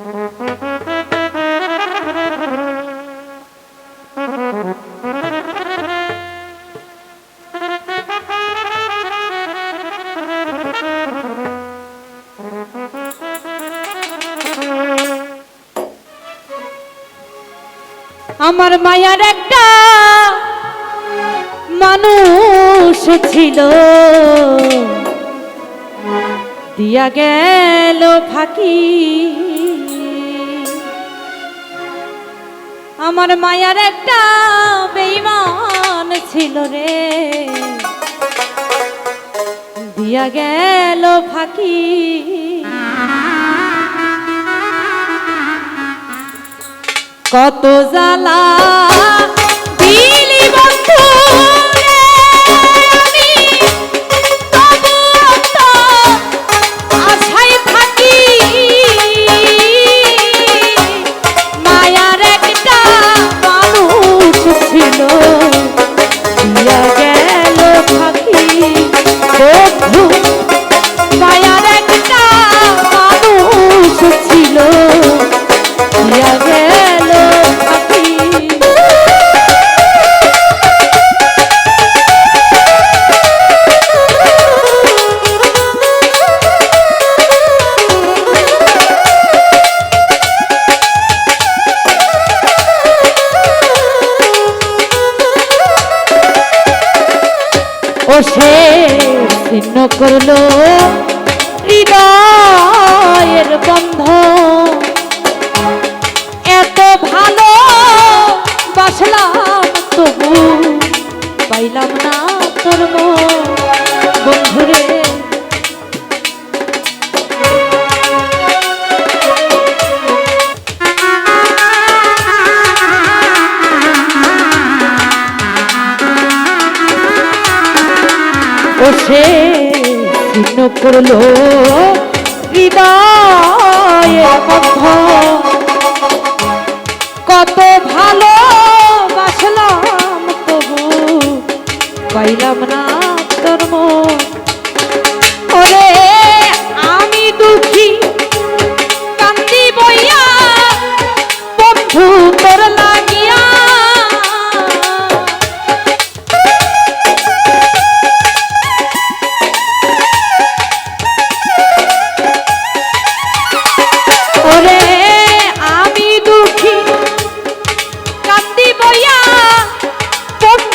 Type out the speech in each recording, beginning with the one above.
আমার মায়ার একটা মানুষ ছিল। দিয়া গেল ফাঁকি। আমার মায়ার একটা বেইমান ছিল রে। দিয়া গেল ফাঁকি। কত জ্বালা ও সে ছিন্ন করল। সে ছিন্ন করল কত ভালো বাসলাম তবু পাইলাম না তোর মন। ওরে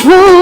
বন্ধু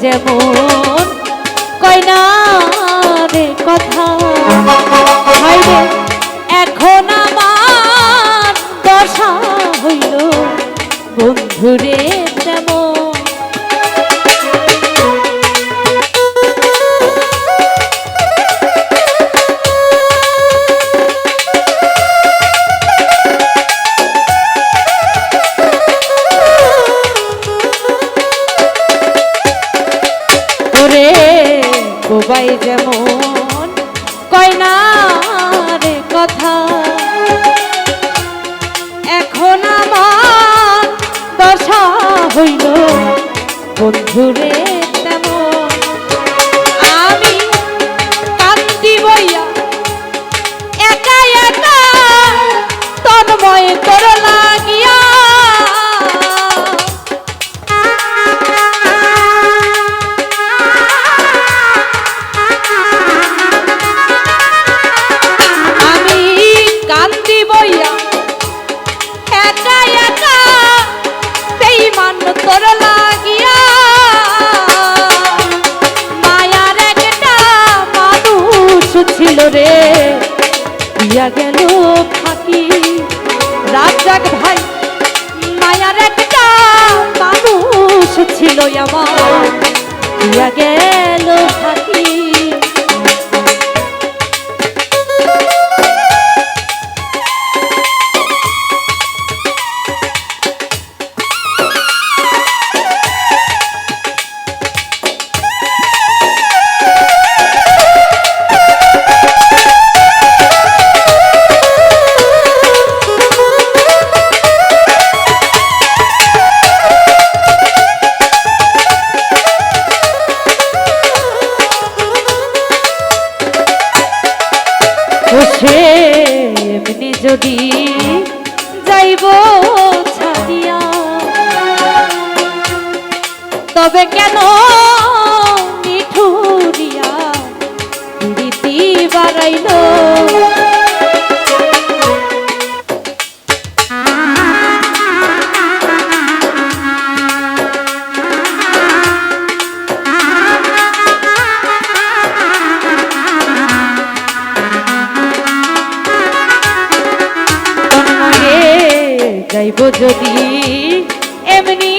যেমন কয়না রে কথা। হাইরে এখন আমার দশা হইল। বন্ধুরে বন্ধুরে আমার দিয়া সে এমনি যদি যাইব ছাড়িয়া তবে কেন মিঠুরিয়া প্রীতি বাড়াইল? যাইব যদি এমনি